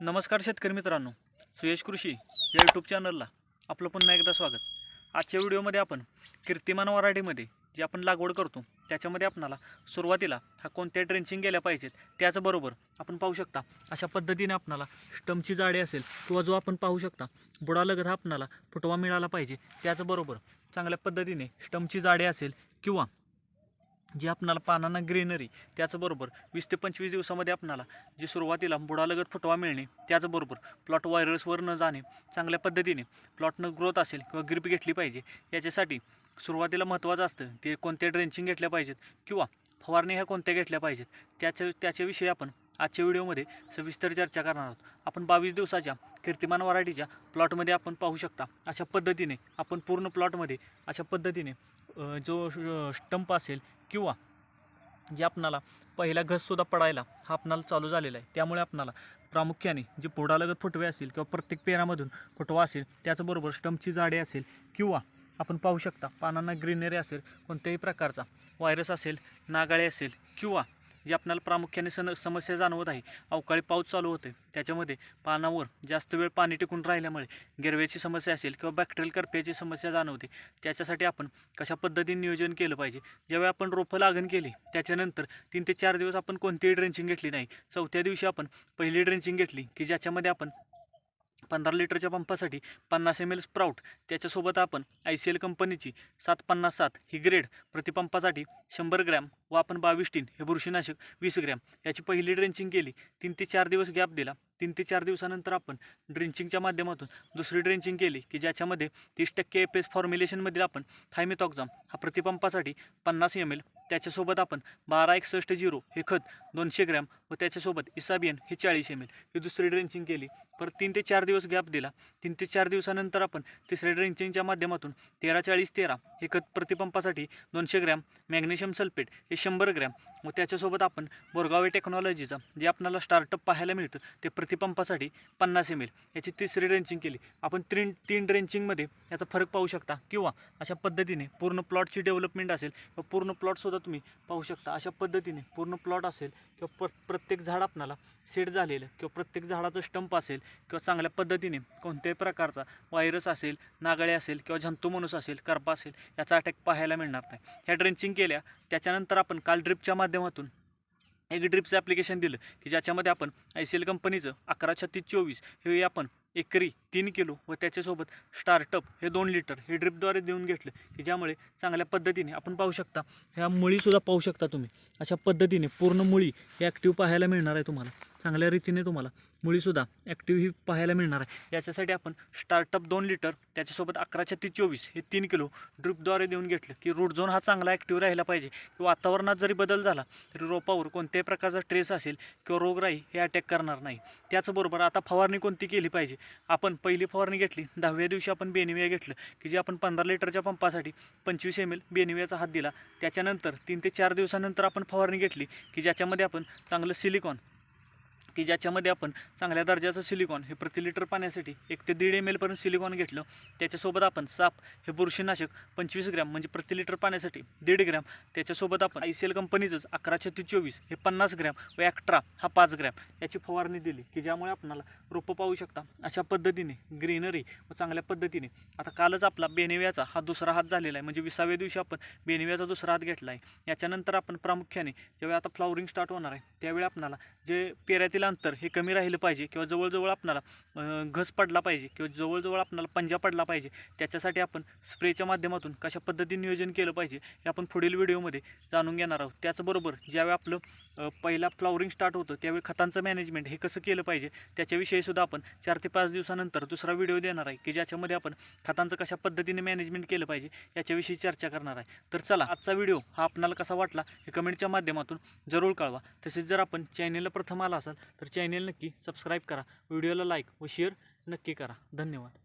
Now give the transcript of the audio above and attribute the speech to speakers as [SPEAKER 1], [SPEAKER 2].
[SPEAKER 1] नमस्कार शेतकरी मित्रांनो सुयश कृषी या यूट्यूब चॅनलला आपलं पुन्हा एकदा स्वागत. आजच्या व्हिडिओमध्ये आपण कीर्तिमान वराडीमध्ये जी आपण लागवड करतो त्याच्यामध्ये आपणाला सुरुवातीला हा कोणत्या ड्रेंचिंग गेल्या पाहिजेत त्याचबरोबर आपण पाहू शकता अशा पद्धतीने आपणाला स्टमची जाडी असेल किंवा जो आपण पाहू शकता बुडालगत हा आपणाला फुटवा मिळाला पाहिजे. त्याचबरोबर चांगल्या पद्धतीने स्टमची जाडी असेल किंवा जी आपणाला पानांना ग्रीनरी त्याचबरोबर वीस ते पंचवीस दिवसामध्ये आपणाला जी सुरुवातीला बुडालगत फुटवा मिळणे त्याचबरोबर प्लॉट व्हायरसवर न जाणे चांगल्या पद्धतीने प्लॉटनं ग्रोथ असेल किंवा ग्रीप घेतली पाहिजे याच्यासाठी सुरुवातीला महत्त्वाचं असतं ते कोणत्या ड्रेंचिंग घेतल्या पाहिजेत किंवा फवारणी ह्या कोणत्या घेतल्या पाहिजेत त्याच्या त्याच्याविषयी आपण आजच्या व्हिडिओमध्ये सविस्तर चर्चा करणार आहोत. आपण बावीस दिवसाच्या कीर्तिमान वराठीच्या प्लॉटमध्ये आपण पाहू शकता अशा पद्धतीने आपण पूर्ण प्लॉटमध्ये अशा पद्धतीने जो स्टंप असेल किंवा जे आपणाला पहिला घससुद्धा पडायला हा आपणाला चालू झालेला आहे. त्यामुळे आपणाला प्रामुख्याने जे पोडालगत फुटवे असेल किंवा प्रत्येक पेरामधून फुटवा असेल त्याचबरोबर स्टंपची झाडे असेल किंवा आपण पाहू शकता पानांना ग्रीनरी असेल कोणत्याही प्रकारचा व्हायरस असेल नागाळे असेल किंवा जे आपल्याला प्रामुख्याने सन समस्या जाणवत आहे. अवकाळी पाऊस चालू होते त्याच्यामध्ये पानावर जास्त वेळ पाणी टिकून राहिल्यामुळे गिरव्याची समस्या असेल किंवा बॅक्टेरियल करप्याची समस्या जाणवते. त्याच्यासाठी आपण कशा पद्धतीने नियोजन केलं पाहिजे? ज्यावेळी आपण रोपं लागण केली त्याच्यानंतर तीन ते चार दिवस आपण कोणतीही ड्रेंचिंग घेतली नाही. चौथ्या दिवशी आपण पहिली ड्रेंचिंग घेतली की ज्याच्यामध्ये आपण पंधरा लिटरच्या पंपासाठी पन्नास एम एल स्प्राऊट त्याच्यासोबत आपण आय सी एल कंपनीची सात पन्नास सात ही ग्रेड प्रतिपंपासाठी शंभर ग्रॅम व आपण बावीस टीन हे बुरशीनाशक वीस ग्रॅम याची पहिली ड्रेंचिंग केली. तीन ते चार दिवस गॅप दिला. तीन ते चार दिवसानंतर आपण ड्रेंचिंगच्या माध्यमातून दुसरी ड्रेंचिंग केली की ज्याच्यामध्ये तीस टक्के एफ एस फॉर्म्युलेशनमधील आपण थायमेथॉक्झाम हा प्रतिपंपासाठी पन्नास एम एल त्याच्यासोबत आपण बारा एकसष्ट झिरो हे खत दोनशे ग्रॅम व त्याच्यासोबत इसाबियन हे चाळीस एम एल ही दुसरी ड्रेंचिंग केली. परत तीन ते चार दिवस गॅप दिला. तीन ते चार दिवसानंतर आपण तिसऱ्या ड्रेंचिंगच्या माध्यमातून तेरा चाळीस तेरा हे खत प्रतिपंपासाठी दोनशे ग्रॅम मॅग्नेशियम सल्फेट हे शंभर ग्रॅम. व त्याच्यासोबत आपण बोरगावे टेक्नॉलॉजीचा जे आपल्याला स्टार्टअप पाहायला मिळतं ते प्रतिपंपासाठी पन्नास एम एल याची तिसरी ड्रेंचिंग केली. आपण तीन तीन ड्रेंचिंगमध्ये याचा फरक पाहू शकता. किंवा अशा पद्धतीने पूर्ण प्लॉटची डेव्हलपमेंट असेल किंवा पूर्ण प्लॉटसुद्धा तुम्ही पाहू शकता. अशा पद्धतीने पूर्ण प्लॉट असेल किंवा प्र प्रत्येक झाड आपणाला सेट झालेलं किंवा प्रत्येक झाडाचं स्टंप असेल किंवा चांगल्या पद्धतीने कोणत्याही प्रकारचा व्हायरस असेल नागळे असेल किंवा जंतुमनुस असेल करपा असेल याचा अटॅक पाहायला मिळणार नाही. ह्या ड्रेंचिंग केल्या त्याच्यानंतर आपण काल ड्रिपच्या माध्यमातून एक ड्रिपचं ॲप्लिकेशन दिलं की ज्याच्यामध्ये आपण आय सी एल कंपनीचं अकरा छत्तीस चोवीस हे आपण एकरी तीन किलो व त्याच्यासोबत स्टार्टअप हे दोन लिटर हे ड्रिपद्वारे देऊन घेतलं की ज्यामुळे चांगल्या पद्धतीने आपण पाहू शकता. ह्या मुळीसुद्धा पाहू शकता तुम्ही. अशा पद्धतीने पूर्ण मुळी हे ॲक्टिव्ह पाहायला मिळणार आहे तुम्हाला. चांगल्या रीतीने तुम्हाला मुळीसुद्धा ॲक्टिव्ह ही पाहायला मिळणार आहे. याच्यासाठी आपण स्टार्टअप दोन लिटर त्याच्यासोबत अकरा छत्तीस चोवीस हे तीन किलो ड्रिपद्वारे देऊन घेतलं की रूट झोन हा चांगला ॲक्टिव्ह राहिला पाहिजे. की वातावरणात जरी बदल झाला तरी रोपावर कोणत्याही प्रकारचा ट्रेस असेल किंवा रोगराई हे अटॅक करणार नाही. त्याचबरोबर आता फवारणी कोणती केली पाहिजे? आपण पहिली फवारणी घेतली दहाव्या दिवशी आपण बेनिविया घेतलं की जे आपण पंधरा लिटरच्या पंपासाठी पंचवीस एम एल बेनिवियाचा हात दिला त्याच्यानंतर तीन ते चार दिवसानंतर आपण फवारणी घेतली की ज्याच्यामध्ये आपण चांगलं सिलिकॉन की ज्याच्यामध्ये आपण चांगल्या दर्जाचं सिलिकॉन हे प्रति लिटर पाण्यासाठी एक ते दीड एम एलपर्यंत सिलिकॉन घेतलं. त्याच्यासोबत आपण साप हे बुरशीनाशक पंचवीस ग्रॅम म्हणजे प्रति लिटर पाण्यासाठी दीड ग्रॅम. त्याच्यासोबत आपण आय सी एल कंपनीचंच अकरा छत्तीस चोवीस हे पन्नास ग्रॅम व ॲक्ट्रा हा पाच ग्रॅम याची फवारणी दिली की ज्यामुळे आपणाला रोपं पाहू शकता. अशा पद्धतीने ग्रीनरी व चांगल्या पद्धतीने. आता कालच आपला बेनेव्याचा हा दुसरा हात झालेला आहे. म्हणजे विसाव्या दिवशी आपण बेनेव्याचा दुसरा हात घेतला आहे. याच्यानंतर आपण प्रामुख्याने ज्यावेळी आता फ्लॉवरिंग स्टार्ट होणार आहे त्यावेळी आपणाला जे पेऱ्यातील अंतर हे कमी राहिलं पाहिजे किंवा जवळजवळ आपणाला घस पडला पाहिजे किंवा जवळजवळ आपणाला पंजा पडला पाहिजे त्याच्यासाठी आपण स्प्रेच्या माध्यमातून कशा पद्धतीने नियोजन केलं पाहिजे हे आपण पुढील व्हिडिओमध्ये जाणून घेणार आहोत. त्याचबरोबर ज्यावेळी आपलं पहिला फ्लॉवरिंग स्टार्ट होतं त्यावेळी खतांचं मॅनेजमेंट हे कसं केलं पाहिजे त्याच्याविषयीसुद्धा आपण चार ते पाच दिवसानंतर दुसरा व्हिडिओ देणार आहे की ज्याच्यामध्ये आपण खतांचं कशा पद्धतीने मॅनेजमेंट केलं पाहिजे याच्याविषयी चर्चा करणार आहे. तर चला आजचा व्हिडिओ हा आपणाला कसा वाटला हे कमेंटच्या माध्यमातून जरूर कळवा. तसेच जर आपण चॅनेलला प्रथम आला असाल तर चॅनेल नक्की सबस्क्राईब करा. व्हिडिओला लाईक व शेअर नक्की करा. धन्यवाद.